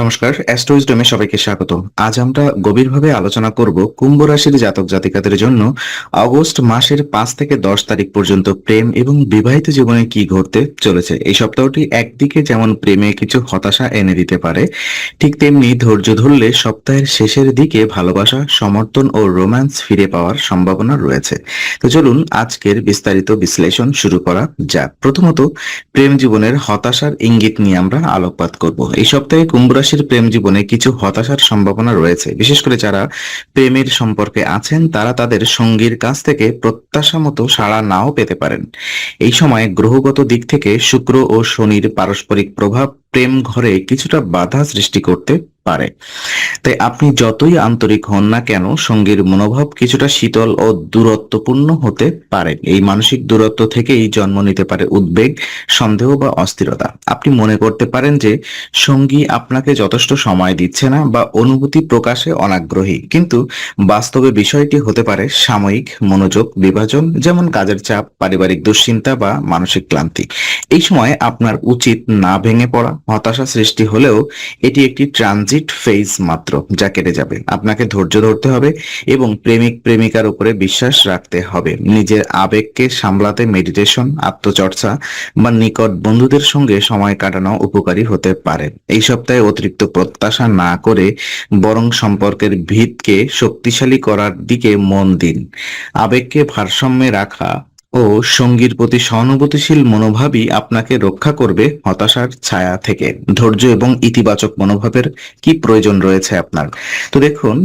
নমস্কার, অ্যাস্ট্রোইজডমে সবাইকে স্বাগত। আজ আমরা গভীরভাবে আলোচনা করব কুম্ভ রাশির জাতক জাতিকাদের জন্য অগস্ট মাসের পাঁচ থেকে দশ তারিখ পর্যন্ত প্রেম এবং বিবাহিত জীবনে কি ঘটতে চলেছে। এই সপ্তাহটি একদিকে যেমন প্রেমে কিছু হতাশা এনে দিতে পারে, ঠিক তেমনি ধৈর্য ধরলে সপ্তাহের শেষের দিকে ভালোবাসা, সমর্থন ও রোম্যান্স ফিরে পাওয়ার সম্ভাবনা রয়েছে। তো চলুন আজকের বিস্তারিত বিশ্লেষণ শুরু করা যাক। প্রথমত, প্রেম জীবনের হতাশার ইঙ্গিত নিয়ে আমরা আলোকপাত করব। এই সপ্তাহে কুম্ভ রাশির প্রেম জীবনে কিছু হতাশার সম্ভাবনা রয়েছে। বিশেষ করে যারা প্রেমের সম্পর্কে আছেন, তারা তাদের সঙ্গীর কাছ থেকে প্রত্যাশা মতো সাড়া নাও পেতে পারেন। এই সময় গ্রহগত দিক থেকে শুক্র ও শনির পারস্পরিক প্রভাব প্রেম ঘরে কিছুটা বাধা সৃষ্টি করতে পারে। তাই আপনি যতই আন্তরিক হন না কেন, সঙ্গীর মনোভাব কিছুটা শীতল ও দূরত্বপূর্ণ হতে পারে। এই মানসিক দূরত্ব থেকেই জন্ম নিতে পারে উদ্বেগ, সন্দেহ বা অস্থিরতা। আপনি মনে করতে পারেন যে, সঙ্গী আপনাকে যথেষ্ট সময় দিচ্ছে না বা অনুভূতি প্রকাশে অনাগ্রহী। কিন্তু বাস্তবে বিষয়টি হতে পারে সাময়িক মনোযোগ বিভাজন, যেমন কাজের চাপ, পারিবারিক দুশ্চিন্তা বা মানসিক ক্লান্তি। এই সময় আপনার উচিত না ভেঙে পড়া হতাশা সৃষ্টি হলেও এটি একটি ট্রানজিট ফেজ মাত্র যা কেটে যাবে। আপনাকে ধৈর্য ধরতে হবে এবং প্রেমিক প্রেমিকার উপরে বিশ্বাস রাখতে হবে। নিজের আবেগকে সামলাতে মেডিটেশন আত্মচর্চা বা নিকট বন্ধুদের সঙ্গে সময় কাটানো উপকারী হতে পারে। এই সপ্তাহে অতিরিক্ত প্রত্যাশা না করে বরং সম্পর্কের ভিতকে শক্তিশালী করার দিকে মন দিন। আবেগকে ভারসাম্যে রাখা ও সঙ্গীর প্রতি সহানুভূতিশীল মনোভাবই আপনাকে রক্ষা করবে হতাশার ছায়া থেকে। ধৈর্য এবং ইতিবাচক মনোভাবের কি প্রয়োজন রয়েছে আপনার? তো দেখুন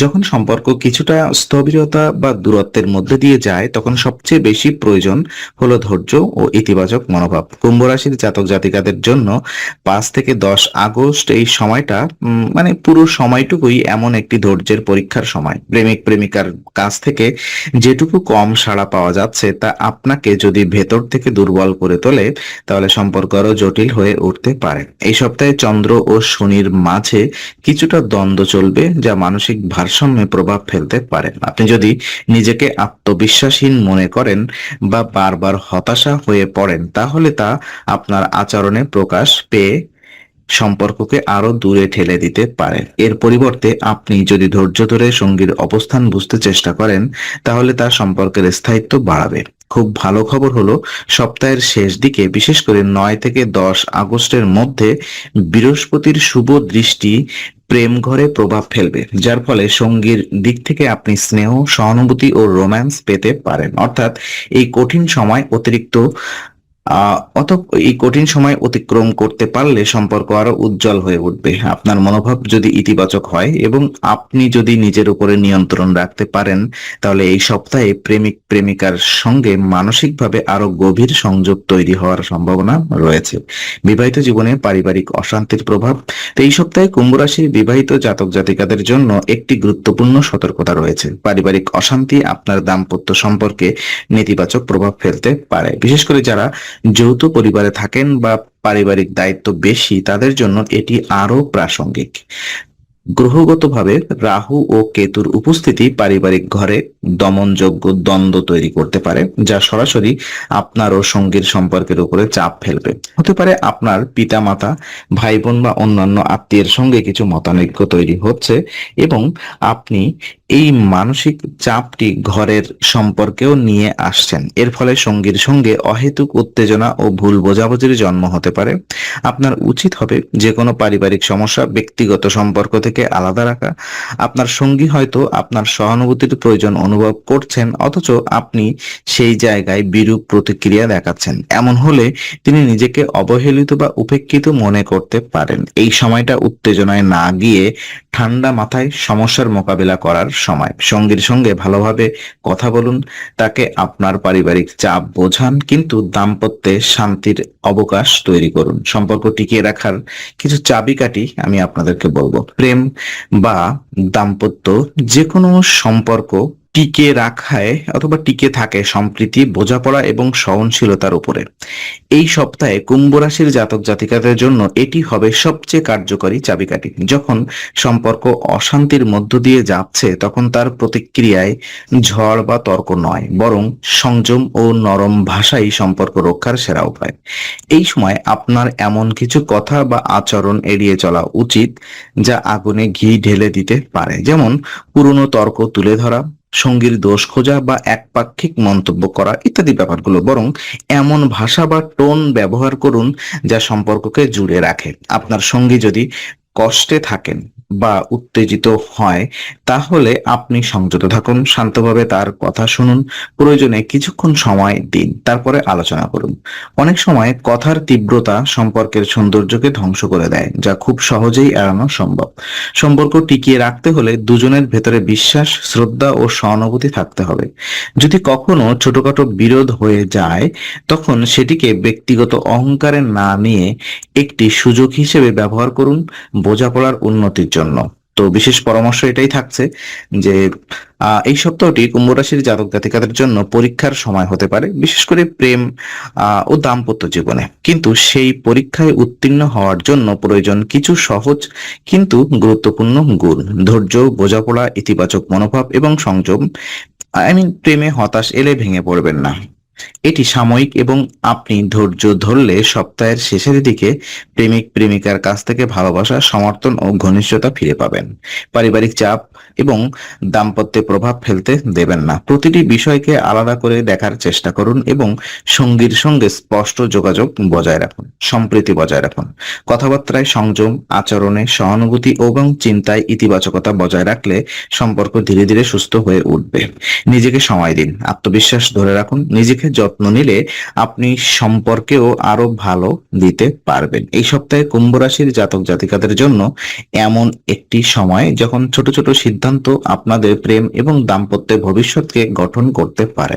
যখন সম্পর্ক কিছুটা স্থবিরতা বা দূরত্বের মধ্যে দিয়ে যায়, তখন সবচেয়ে বেশি প্রয়োজন হলো ধৈর্য ও ইতিবাচক মনোভাব। কুম্ভ রাশির জাতক জাতিকাদের জন্য পাঁচ থেকে দশ আগস্ট এই সময়টা মানে পুরো সময়টুকুই এমন একটি ধৈর্যের পরীক্ষার সময়। প্রেমিক প্রেমিকার কাছ থেকে যেটুকু কম সাড়া পাওয়া যাচ্ছে তা আপনাকে যদি ভেতর থেকে দুর্বল করে তোলে, তাহলে সম্পর্ক আরও জটিল হয়ে উঠতে পারে। এই সপ্তাহে চন্দ্র ও শনির মাঝে কিছুটা দ্বন্দ্ব চলবে, যা মানসিক ভারসাম্যে প্রভাব ফেলতে পারে। আপনি যদি নিজেকে আত্মবিশ্বাসহীন মনে করেন বা বারবার হতাশা হয়ে পড়েন, তাহলে তা আপনার আচরণে প্রকাশ পেয়ে সম্পর্ককে আরও দূরে ঠেলে দিতে পারে এর পরিবর্তে আপনি যদি ধৈর্য ধরে সঙ্গীর অবস্থান বুঝতে চেষ্টা করেন, তাহলে তার সম্পর্কের স্থায়িত্ব বাড়াবে। খুব ভালো খবর হলো, সপ্তাহের শেষ দিকে, বিশেষ করে নয় থেকে দশ আগস্টের মধ্যে, বৃহস্পতির শুভ দৃষ্টি প্রেম ঘরে প্রভাব ফেলবে, যার ফলে সঙ্গীর দিক থেকে আপনি স্নেহ, সহানুভূতি ও রোম্যান্স পেতে পারেন। অর্থাৎ এই কঠিন সময় অতিরিক্ত অত এই কঠিন সময় অতিক্রম করতে পারলে সম্পর্ক আরও উজ্জ্বল হয়ে উঠবে। আপনার মনোভাব যদি ইতিবাচক হয় এবং আপনি যদি নিজের উপরে নিয়ন্ত্রণ রাখতে পারেন, তাহলে এই সপ্তাহে প্রেমিক প্রেমিকার সঙ্গে মানসিকভাবে আরও গভীর সংযোগ তৈরি হওয়ার সম্ভাবনা রয়েছে। বিবাহিত জীবনে পারিবারিক অশান্তির প্রভাব। তো এই সপ্তাহে কুম্ভ রাশির বিবাহিত জাতক জাতিকাদের জন্য একটি গুরুত্বপূর্ণ সতর্কতা রয়েছে। পারিবারিক অশান্তি আপনার দাম্পত্য সম্পর্কে নেতিবাচক প্রভাব ফেলতে পারে। বিশেষ করে যারা যৌথ পরিবারে থাকেন বা পারিবারিক দায়িত্ব বেশি তাদের জন্য এটি আরও প্রাসঙ্গিক। গ্রহগতভাবে রাহু ও কেতুর উপস্থিতি পারিবারিক ঘরে দমনযোগ্য দ্বন্দ্ব তৈরি করতে পারে, যা সরাসরি আপনার ও সঙ্গীর সম্পর্কের উপরে চাপ ফেলবে। হতে পারে আপনার পিতা মাতা ভাই বোন বা অন্যান্য আত্মীয়ের সঙ্গে কিছু মতানৈক্য তৈরি হচ্ছে এবং আপনি এই মানসিক চাপটি ঘরের সম্পর্কেও নিয়ে আসছেন। এর ফলে সঙ্গীর সঙ্গে অহেতুক উত্তেজনা ও ভুল বোঝাবুঝির জন্ম হতে পারে। আপনার উচিত হবে যে কোনো পারিবারিক সমস্যা, ব্যক্তিগত সম্পর্ক থেকে আলাদা রাখা। আপনার সঙ্গী হয়তো আপনার সহানুভূতির প্রয়োজন অনুভব করছেন, অথচ আপনি সেই জায়গায় বিরূপ প্রতিক্রিয়া দেখাচ্ছেন। এমন হলে তিনি নিজেকে অবহেলিত বা উপেক্ষিত মনে করতে পারেন। এই সময়টা উত্তেজনায় না গিয়ে ঠান্ডা মাথায় সমস্যার মোকাবিলা করার সময়। সঙ্গীর সঙ্গে ভালোভাবে কথা বলুন, তাকে আপনার পারিবারিক চাপ বোঝান, কিন্তু দাম্পত্যে শান্তির অবকাশ তৈরি করুন। সম্পর্ক টিকিয়ে রাখার কিছু চাবিকাঠি আমি আপনাদেরকে বলব। প্রেম বা দাম্পত্য যে কোনো সম্পর্ক টিকে রাখায় অথবা টিকে থাকে সম্প্রীতি, বোঝাপড়া এবং সহনশীলতার উপরে। এই সপ্তাহে কুম্ভ রাশির জাতক জাতিকাদের জন্য এটি হবে সবচেয়ে কার্যকরী চাবিকাঠি। যখন সম্পর্ক অশান্তির মধ্য দিয়ে যাচ্ছে, তখন তার প্রতিক্রিয়ায় ঝড় বা তর্ক নয়, বরং সংযম ও নরম ভাষাই সম্পর্ক রক্ষার সেরা উপায়। এই সময় আপনার এমন কিছু কথা বা আচরণ এড়িয়ে চলা উচিত, যা আগুনে ঘি ঢেলে দিতে পারে। যেমন, পুরনো তর্ক তুলে ধরা সঙ্গীর দোষ খোঁজা বা একপাক্ষিক মন্তব্য করা ইত্যাদি ব্যাপারগুলো, বরং এমন ভাষা বা টোন ব্যবহার করুন যা সম্পর্ককে জুড়ে রাখে। আপনার সঙ্গী যদি কষ্টে থাকেন বা উত্তেজিত হয়, তাহলে আপনি সংযত থাকুন, শান্তভাবে তার কথা শুনুন, প্রয়োজনে কিছুক্ষণ সময় দিন, তারপরে আলোচনা করুন। অনেক সময় কথার তীব্রতা সম্পর্কের সৌন্দর্যকে ধ্বংস করে দেয়, যা খুব সহজেই এড়ানো সম্ভব। সম্পর্ক টিকিয়ে রাখতে হলে দুজনের ভেতরে বিশ্বাস, শ্রদ্ধা ও সহানুভূতি থাকতে হবে। যদি কখনো ছোটখাটো বিরোধ হয়ে যায়, তখন সেটিকে ব্যক্তিগত অহংকারে না নিয়ে একটি সুযোগ হিসেবে ব্যবহার করুন, বোঝাপড়ার উন্নতির জন্য। তো বিশেষ পরামর্শ এটাই থাকছে যে এই সপ্তাহটি কুম্ভ রাশির জাতক জাতিকাদের জন্য পরীক্ষার সময় হতে পারে, বিশেষ করে প্রেম ও দাম্পত্য জীবনে। কিন্তু সেই পরীক্ষায় উত্তীর্ণ হওয়ার জন্য প্রয়োজন কিছু সহজ কিন্তু গুরুত্বপূর্ণ গুণ। ধৈর্য, বোঝাপড়া, ইতিবাচক মনোভাব এবং সংযম আই মিন প্রেমে হতাশ এলে ভেঙে পড়বেন না। এটি সাময়িক এবং আপনি ধৈর্য ধরলে সপ্তাহের শেষের দিকে প্রেমিক প্রেমিকার কাছ থেকে ভালোবাসা, সমর্থন ও ঘনিষ্ঠতা ফিরে পাবেন। পারিবারিক চাপ এবং দাম্পত্যে প্রভাব ফেলতে দেবেন না। প্রতিটি বিষয়কে আলাদা করে দেখার চেষ্টা করুন এবং সঙ্গীর সঙ্গে স্পষ্ট যোগাযোগ বজায় রাখুন, সম্প্রীতি বজায় রাখুন। কথাবার্তায় সংযম, আচরণে সহানুভূতি এবং চিন্তায় ইতিবাচকতা বজায় রাখলে সম্পর্ক ধীরে ধীরে সুস্থ হয়ে উঠবে। নিজেকে সময় দিন, আত্মবিশ্বাস ধরে রাখুন, নিজেকে যত্ন নিলে আপনি সম্পর্কেও আরও ভালো দিতে পারবেন। এই সপ্তাহে কুম্ভ রাশির জাতক জাতিকাদের জন্য এমন একটি সময় যখন ছোট ছোট সিদ্ধান্ত আপনাদের প্রেম এবং দাম্পত্যের ভবিষ্যৎকে গঠন করতে পারে।